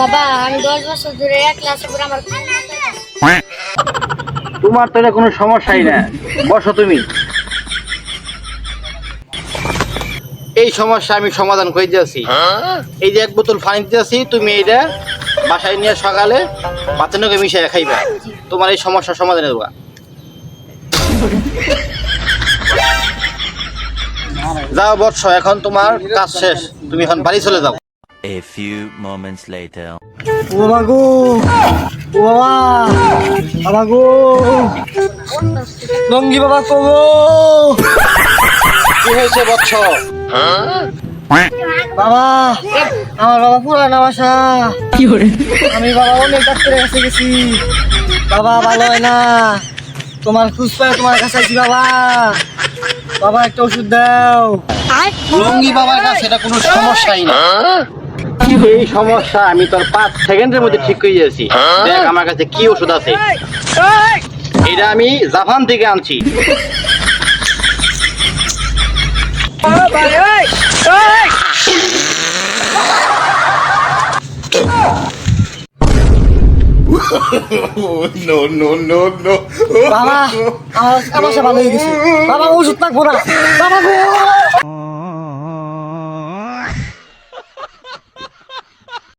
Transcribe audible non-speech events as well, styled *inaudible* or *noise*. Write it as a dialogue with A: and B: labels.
A: বাবা আমি দশ বছর ধরে এক ক্লাসে পড়ে আমার।
B: তোমার তো কোনো সমস্যাই না। বসো তুমি। এই সমস্যা আমি সমাধান করে দিয়েছি। এই যে এক বোতল পানি দিতেছি তুমি এইটা বাসায় নিয়ে সকালে পাতনকে মিশিয়ে খাইবা। তোমার এই সমস্যার সমাধান দেবা। যাও বৎস এখন তোমার কাজ শেষ। তুমি এখন বাড়ি চলে যাও।
C: A few moments later.
D: ও বাবা গো ও বাবা বাবা গো লঙ্গি বাবা কো গো
B: কি হয়েছে বৎস
D: বাবা! আমার বাবা পুরানা বাসা আমি বাবা অনেক ডাক্তারের কাছে গেছি। বাবা ভালো হয় না। তোমার খুঁজ পায় তোমার কাছে আছি বাবা। বাবা একটা ওষুধ দাও।
B: লঙ্গি বাবার কাছে এটা কোনো সমস্যাই না। এই সমস্যা? আমি তোর পাঁচ সেকেন্ডের মধ্যে ঠিক করে দিয়েছি। দেখ আমার কাছে কি ওষুধ আছে। এটা আমি জাপান থেকে আনছি। *laughs*
D: বাবা আমার ভালো হয়ে গেছে। বাবা ওষুধ লাগবো না। বাবা গো!